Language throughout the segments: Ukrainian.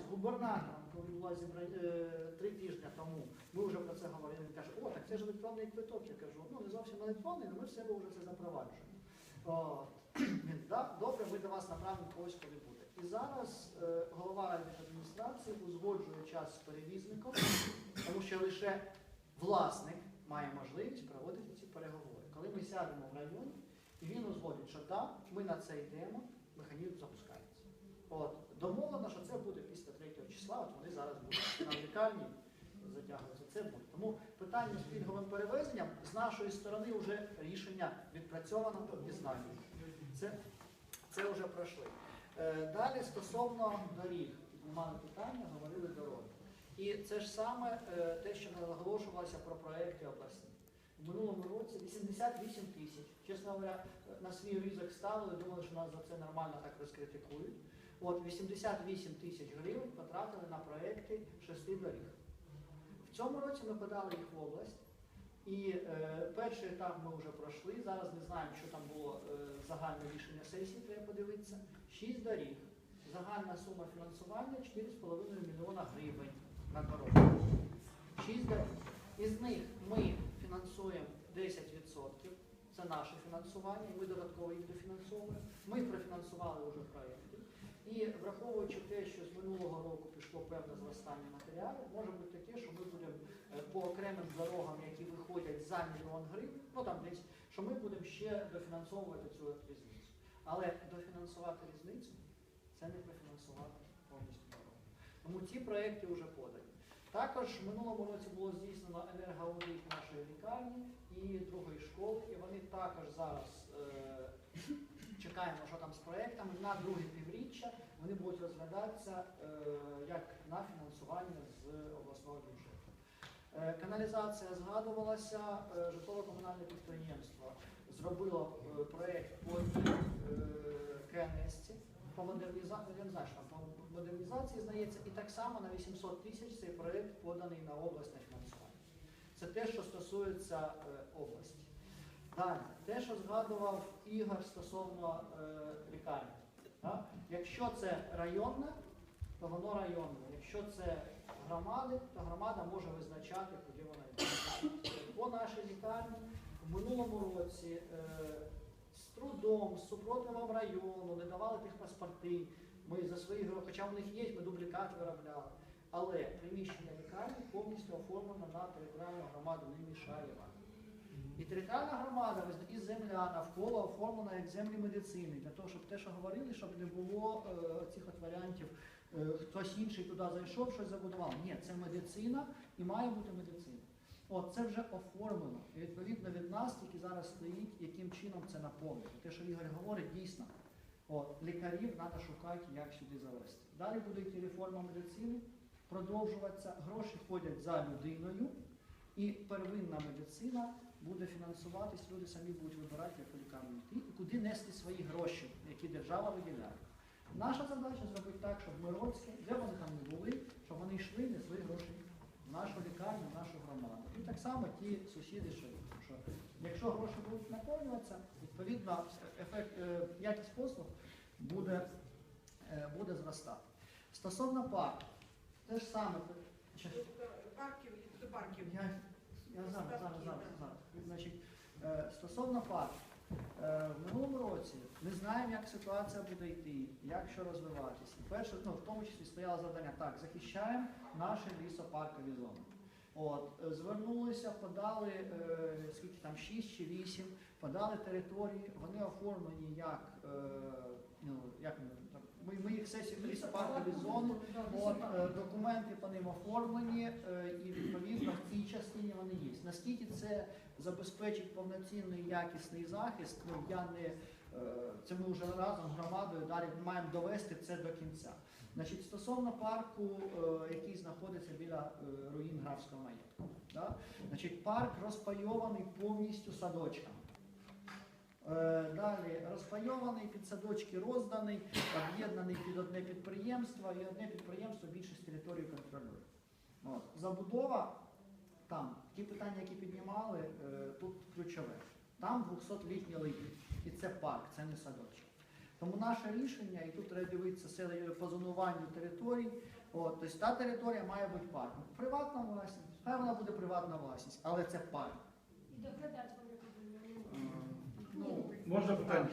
з губернатором, коли була зібрання е, три тижні тому, ми вже про це говорили. Він каже, о, так це ж електронний квиток. Я кажу, ну не зовсім електронний, але ми в себе вже це запроваджуємо. О, він, да, добре, ми до вас направимо когось, коли буде. І зараз е, голова адміністрації узгоджує час з перевізником, тому що лише власник має можливість проводити ці переговори. Коли ми сядемо в районі, і він узгодить, що так, ми на це йдемо, механізм запускається. От, домовлено, що це буде після 3 числа, от вони зараз будуть на лікарні затягуються. Це буде. Тому питання з пільговим перевезенням з нашої сторони вже рішення відпрацьовано і знаємо. Це, це вже пройшли. Е, Далі стосовно доріг, піднімали питання, говорили дороги. І це ж саме е, те, що наголошувалося про проекти обласні. В минулому році 88 тисяч. Чесно говоря, на свій ризик ставили, думали, що нас за це нормально так розкритикують. От 88 тисяч гривень потратили на проекти шести доріг. В цьому році ми подали їх в область. І е, перший етап ми вже пройшли. Зараз не знаємо, що там було е, загальне рішення сесії, треба подивитися. Шість доріг. Загальна сума фінансування 4,5 мільйона гривень на дорогу. Шість доріг. Із них ми фінансуємо 10%. Це наше фінансування, і ми додатково їх дофінансовуємо. Ми профінансували вже проєкти. І враховуючи те, що з минулого року пішло певне зростання матеріалів, може бути таке, що ми будемо е, по окремим дорогам, які виходять за мільйон гривень, ну там десь, що ми будемо ще дофінансовувати цю різницю. Але дофінансувати різницю це не профінансувати повністю дорогу. Тому ці проекти вже подані. Також в минулому році було здійснено енергоаудит нашої лікарні і другої школи, і вони також зараз е, чекаємо, що там з проектами. На друге півріччя вони будуть розглядатися е, як на фінансування з обласного бюджету. Е, Каналізація згадувалася, е, житлово-комунальне підприємство зробило е, проект по е, КНС по модернізації, по модернізації здається, і так само на 800 тисяч цей проект поданий на обласне фінансування. Це те, що стосується е, області. Далі, те, що згадував Ігор стосовно е, лікарні. Да? Якщо це районне, то воно районне. Якщо це громади, то громада може визначати, куди вона йде. По нашій лікарні в минулому році е, з трудом, з супротивом району, не давали тих паспорти. Ми за свої гроші, хоча в них є, ми дублікат виробляли. Але приміщення лікарні повністю оформлено на територіальну громаду, не мішає вам. І територіальна громада і земля навколо оформлена як землі медицини, для того, щоб те, що говорили, щоб не було е, цих от варіантів, е, хтось інший туди зайшов, щось забудував. Ні, це медицина і має бути медицина. От це вже оформлено. І відповідно від нас тільки зараз стоїть, яким чином це наповнити. Те, що Ігор говорить, дійсно. От, лікарів треба шукати, як сюди завести. Далі буде йти реформа медицини, продовжуватися. Гроші ходять за людиною, і первинна медицина буде фінансуватись, люди самі будуть вибирати, яку лікарню йти і куди нести свої гроші, які держава виділяє. Наша задача зробити так, щоб Мироцьке, де вони там не були, щоб вони йшли, несли гроші в нашу лікарню, в нашу громаду. І так само ті сусіди, що, що якщо гроші будуть наповнюватися, відповідно ефект, е, якість послуг буде, е, буде зростати. Стосовно парку, те ж саме. Парків, до парків. Я зараз, зараз, зараз, зараз. Значить, е, стосовно парку. Е, В минулому році ми знаємо, як ситуація буде йти, як що розвиватися. Перше, ну, в тому числі стояло завдання, так, захищаємо наші лісопаркові зони. От, е, звернулися, подали, е, скільки там, 6 чи 8, подали території, вони оформлені як, е, ну, як ми, ми, їх сесію лісопаркові зони, От, е, документи по ним оформлені, е, і відповідно в цій частині вони є. Наскільки це забезпечить повноцінний якісний захист, ну я не е, це ми вже разом з громадою далі маємо довести це до кінця. Значить, стосовно парку, який знаходиться біля руїн графського маєтку. Да? Значить, парк розпайований повністю садочками. Е, Далі розпайований, під садочки розданий, об'єднаний під одне підприємство, і одне підприємство більшість території контролює. От. Забудова там, ті питання, які піднімали, е, тут ключове. Там 200-літні липи. І це парк, це не садочок. Тому наше рішення, і тут треба дивитися по зонуванню територій. От, тобто та територія має бути парком. Приватна власність, хай вона буде приватна власність, але це парк. І доглядати. Ну, Можна питання?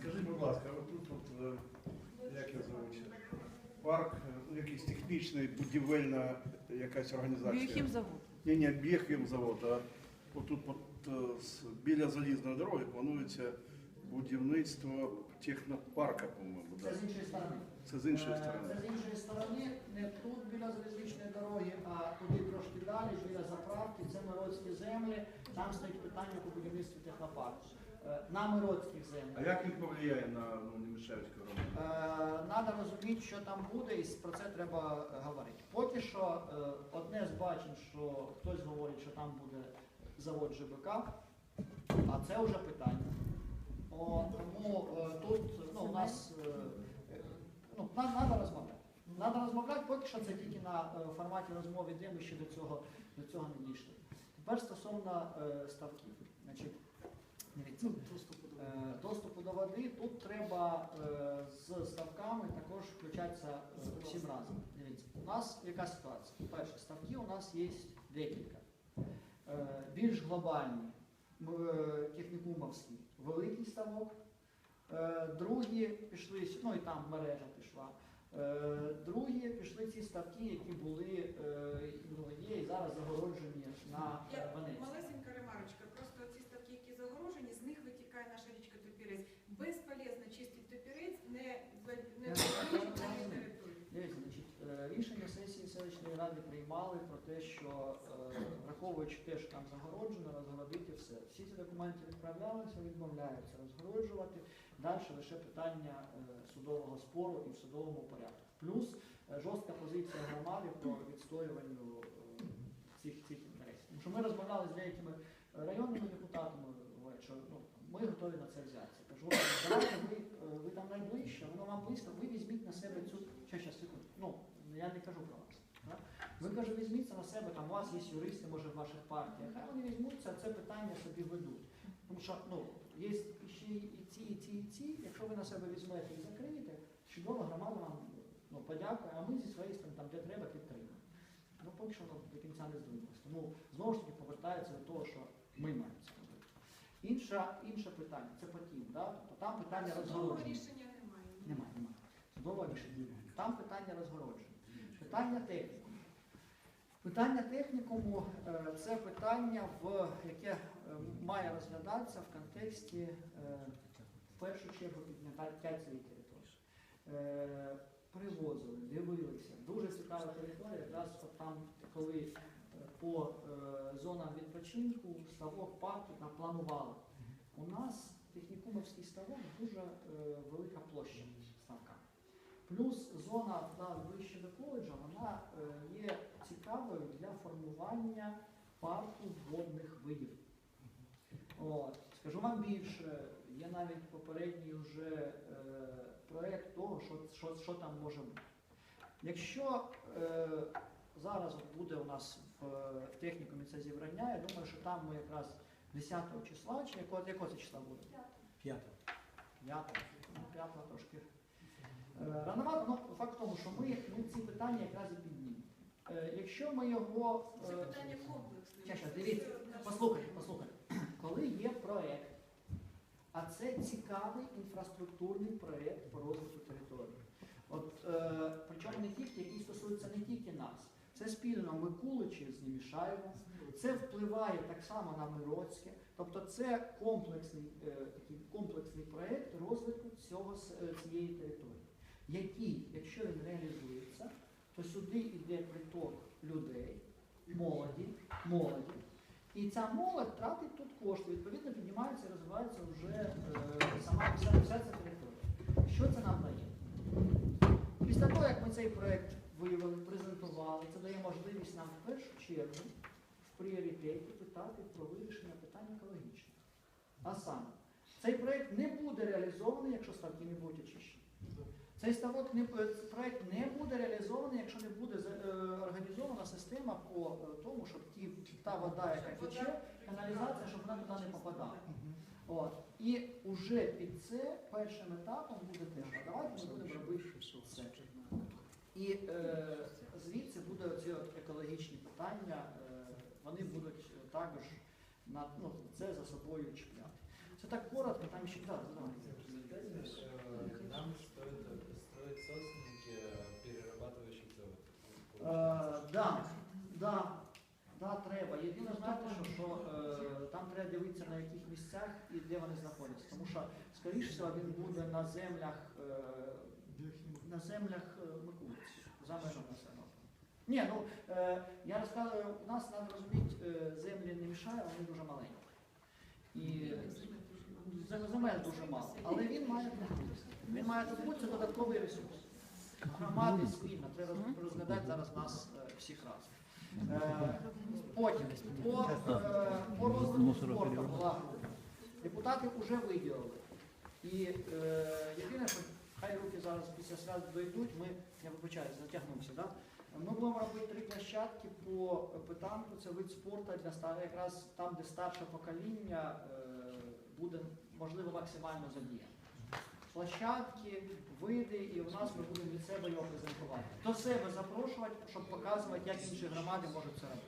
Скажіть, будь ласка, от тут, от, е, як я зовуть, парк, ну, якийсь технічний, будівельна якась організація. Біохімзавод. Ні, ні, біохімзавод, а отут от, е, біля залізної дороги планується будівництво технопарка, по-моєму. це з іншої сторони. Це з іншої Е, сторони. Це з іншої сторони, не тут біля залізничної дороги, а туди трошки далі, біля заправки, це миродські землі. Там стоїть питання по будівництву технопарку. Е, На миродських А як він повлияє на ну, Немішевську громаду? Треба розуміти, що там буде, і про це треба говорити. Поки що е, одне з бачень, що хтось говорить, що там буде завод ЖБК, а це вже питання. О, тому е, тут ну, у нас ну, треба розмовляти. Треба розмовляти, поки що це тільки на форматі розмови, де ми ще до цього, до цього не дійшли. Тепер стосовно ставків. Значить, дивіться, Е, доступу до води, тут треба е, з ставками також включатися е, всім разом. Дивіться, у нас яка ситуація? Перше, ставки у нас є декілька. Більш глобальні, технікумовські, великий ставок. Другі пішли, ну і там мережа пішла. Другі пішли ці ставки, які були ну, є і зараз загороджені на Я е, Венеції. малесенька ремарочка. Просто ці ставки, які загорожені, з них витікає наша річка Топірець. Безполезно чистити Топірець, не не Я- забезпечити я- я- дані території. Дивіться, значить, е, рішення сесії селищної ради приймали про те, що е, враховуючи те, що там загороджено, розгородити все. Всі ці документи відправлялися, відмовляються розгороджувати. Далі лише питання е, судового спору і в судовому порядку. Плюс е, жорстка позиція громади по відстоюванню цих, цих інтересів. Тому що ми розмовляли з деякими районними депутатами, що ну, ми готові на це взятися. Кажу, давайте ви, ви там найближче, воно вам близько, ви візьміть на себе цю. Ще, ще, секунду. Ну, я не кажу про? Ви каже, візьміть це на себе, там у вас є юристи, може, в ваших партіях. Хай вони візьмуться, це питання собі ведуть. Тому що ну, є ще і ці, і ці, і ці. Якщо ви на себе візьмете і закриєте, чудово, громада вам ну, подякує, а ми зі своєї сторони, там, де треба, підтримуємо. Ну, поки що воно до кінця не здвинулося. Тому знову ж таки повертається до того, що ми маємо це робити. Інша, інше питання це потім, да? тобто там питання розгородження. рішення немає. Немає, немає. Судового рішення. немає. Там питання розгородження. Питання технікуму. Питання технікуму е, це питання, в, яке е, має розглядатися в контексті е, в першу чергу підняття цієї території. Привозили, дивилися. Дуже цікава територія. Якраз там, коли по зонам відпочинку ставок парку там планували. У нас технікумовський ставок дуже велика площа ставка. Плюс зона ближче до коледжа, вона є цікавою для формування парку водних видів. От. Скажу вам більше, є навіть попередній вже е, проєкт того, що, що, що там може бути. Якщо е, зараз от буде у нас в, в технікумі це зібрання, я думаю, що там ми якраз 10 числа, чи якого, якого це числа буде? П'яте. П'ята, ну, п'ята трошки. Е, Рановато, ну факт в тому, що ми, ми ці питання якраз і піднімемо. Е, Якщо ми його. Це е, питання комплексне. Це дивіться, Послухайте, послухайте. Коли є проєкт, а це цікавий інфраструктурний проєкт по розвитку території. От, е, причому не тільки, який стосується не тільки нас. Це спільно Микуличі з Німішаєва, це впливає так само на Мироцьке. Тобто це комплексний, е, такий комплексний проєкт розвитку цього, е, цієї території, який, якщо він реалізується, то сюди йде приток людей, молоді, молоді. І ця молодь тратить тут кошти, відповідно піднімається і розвивається вже е, сама вся, вся ця територія. Що це нам дає? Після того, як ми цей проєкт виявили, презентували, це дає можливість нам в першу чергу в пріоритеті питати про вирішення питань екологічних. А саме, цей проєкт не буде реалізований, якщо ставки не будуть очищені. Цей ставок не е, проект не буде реалізований, якщо не буде е, організована система по е, тому, щоб ті, та вода, яка тече, каналізація, щоб вона туди не попадала. От. І вже під це першим етапом буде те, що давайте ми будемо робити це. І е, звідси буде ці екологічні питання, е, вони будуть е, також на, ну, це за собою чіпляти. Це так коротко, там ще так, да. Результате э, нам стоит да, да, да, треба. Єдине, знаєте, що, що е, там треба дивитися на яких місцях і де вони знаходяться. Тому що, скоріше всього, він буде на землях, е, на землях е, Микулиці, за межами населеного. Ні, ну е, я розказую, у нас треба розуміти, е, землі не мішає, вони дуже маленькі. І зем- земель дуже мало. Але він має тут бути. Він має тут бути, це додатковий ресурс. Громади спільно, треба розглядати зараз нас е, всіх разом. Е, Потім по, е, по розвитку спорту була. Депутати вже виділили. І єдине, що хай руки зараз після свят дойдуть, ми, я вибачаю, затягнувся, да? ми будемо робити три площадки по питанку, це вид спорту для ста- якраз там, де старше покоління буде можливо максимально задіяно. Площадки, види, і у нас ми будемо від себе його презентувати. До себе запрошувати, щоб показувати, як інші громади можуть це робити.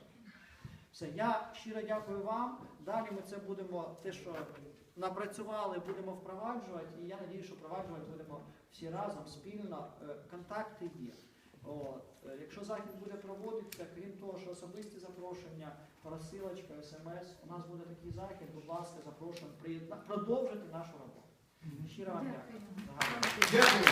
Все, я щиро дякую вам. Далі ми це будемо, те, що напрацювали, будемо впроваджувати. І я надію, що впроваджувати будемо всі разом, спільно. Е, Контакти є. От. Е, Якщо захід буде проводитися, крім того, що особисті запрошення, розсилочка, смс, у нас буде такий захід, будь ласка, запрошуємо продовжити нашу роботу. Щиро вам дякую. Гарного. Дякую.